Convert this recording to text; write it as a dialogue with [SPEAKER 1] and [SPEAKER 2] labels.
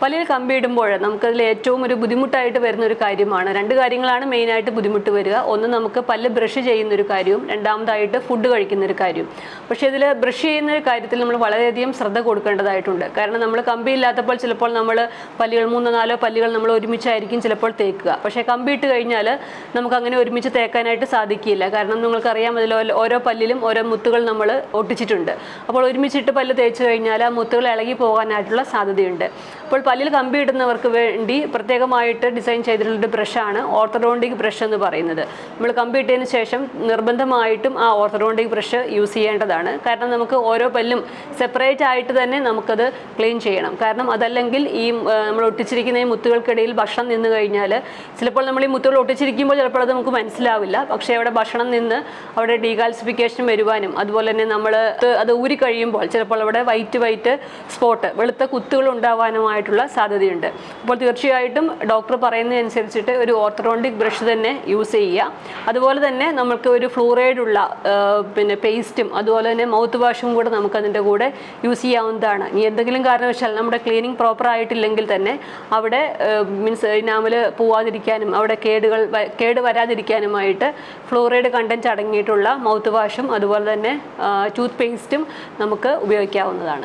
[SPEAKER 1] പല്ലിൽ കമ്പിയിടുമ്പോൾ നമുക്കതിൽ ഏറ്റവും ഒരു ബുദ്ധിമുട്ടായിട്ട് വരുന്ന ഒരു കാര്യമാണ്. രണ്ട് കാര്യങ്ങളാണ് മെയിനായിട്ട് ബുദ്ധിമുട്ട് വരിക. ഒന്ന് നമുക്ക് പല്ല് ബ്രഷ് ചെയ്യുന്ന ഒരു കാര്യവും രണ്ടാമതായിട്ട് ഫുഡ് കഴിക്കുന്ന ഒരു കാര്യവും. പക്ഷേ ഇതിൽ ബ്രഷ് ചെയ്യുന്ന ഒരു കാര്യത്തിൽ നമ്മൾ വളരെയധികം ശ്രദ്ധ കൊടുക്കേണ്ടതായിട്ടുണ്ട്. കാരണം നമ്മൾ കമ്പി ഇല്ലാത്തപ്പോൾ ചിലപ്പോൾ നമ്മൾ പല്ലുകൾ മൂന്നോ നാലോ പല്ലുകൾ നമ്മൾ ഒരുമിച്ചായിരിക്കും ചിലപ്പോൾ തേക്കുക. പക്ഷേ കമ്പി ഇട്ട് കഴിഞ്ഞാൽ നമുക്ക് അങ്ങനെ ഒരുമിച്ച് തേക്കാനായിട്ട് സാധിക്കില്ല. കാരണം നിങ്ങൾക്കറിയാം അതിൽ ഓരോ പല്ലിലും ഓരോ മുത്തുകൾ നമ്മൾ ഒട്ടിച്ചിട്ടുണ്ട്. അപ്പോൾ ഒരുമിച്ചിട്ട് പല്ല് തേച്ച് കഴിഞ്ഞാൽ ആ മുത്തുകൾ ഇളകി പോകാനായിട്ടുള്ള സാധ്യതയുണ്ട്. അപ്പോൾ പല്ലിൽ കമ്പി ഇടുന്നവർക്ക് വേണ്ടി പ്രത്യേകമായിട്ട് ഡിസൈൻ ചെയ്തിട്ടുള്ള ബ്രഷാണ് ഓർത്തഡോണ്ടിക് ബ്രഷ് എന്ന് പറയുന്നത്. നമ്മൾ കമ്പി ഇട്ടതിന് ശേഷം നിർബന്ധമായിട്ടും ആ ഓർത്തഡോണ്ടിക് ബ്രഷ് യൂസ് ചെയ്യേണ്ടതാണ്. കാരണം നമുക്ക് ഓരോ പല്ലും സെപ്പറേറ്റ് ആയിട്ട് തന്നെ നമുക്കത് ക്ലീൻ ചെയ്യണം. കാരണം അതല്ലെങ്കിൽ ഈ നമ്മൾ ഒട്ടിച്ചിരിക്കുന്ന ഈ മുത്തുകൾക്കിടയിൽ ഭക്ഷണം നിന്ന് കഴിഞ്ഞാൽ ചിലപ്പോൾ നമ്മൾ ഈ മുത്തുകൾ ഒട്ടിച്ചിരിക്കുമ്പോൾ ചിലപ്പോൾ അത് നമുക്ക് മനസ്സിലാവില്ല. പക്ഷേ അവിടെ ഭക്ഷണം നിന്ന് അവിടെ ഡീകാൽസിഫിക്കേഷൻ വരുവാനും അതുപോലെ തന്നെ നമ്മൾ അത് ഊരി കഴിയുമ്പോൾ ചിലപ്പോൾ അവിടെ വൈറ്റ് വൈറ്റ് സ്പോട്ട് വെളുത്ത കുത്തുകൾ ഉണ്ടാവാനുമായിട്ടുള്ള സാധ്യതയുണ്ട്. അപ്പോൾ തീർച്ചയായിട്ടും ഡോക്ടർ പറയുന്നതനുസരിച്ചിട്ട് ഒരു ഓർത്തഡോണ്ടിക് ബ്രഷ് തന്നെ യൂസ് ചെയ്യുക. അതുപോലെ തന്നെ നമുക്ക് ഒരു ഫ്ലൂറൈഡ് ഉള്ള പിന്നെ പേസ്റ്റും അതുപോലെ തന്നെ മൗത്ത് വാഷും കൂടെ നമുക്ക് അതിന്റെ കൂടെ യൂസ് ചെയ്യാവുന്നതാണ്. ഇനി എന്തെങ്കിലും കാരണവശാൽ നമ്മുടെ ക്ലീനിങ് പ്രോപ്പർ ആയിട്ടില്ലെങ്കിൽ തന്നെ അവിടെ മീൻസ് ഇനാമൽ പോവാതിരിക്കാനും അവിടെ കേടുകൾ കേട് വരാതിരിക്കാനുമായിട്ട് ഫ്ലൂറൈഡ് കണ്ടന്റ് അടങ്ങിയിട്ടുള്ള മൗത്ത് വാഷും അതുപോലെ തന്നെ ടൂത്ത് പേസ്റ്റും നമുക്ക് ഉപയോഗിക്കാവുന്നതാണ്.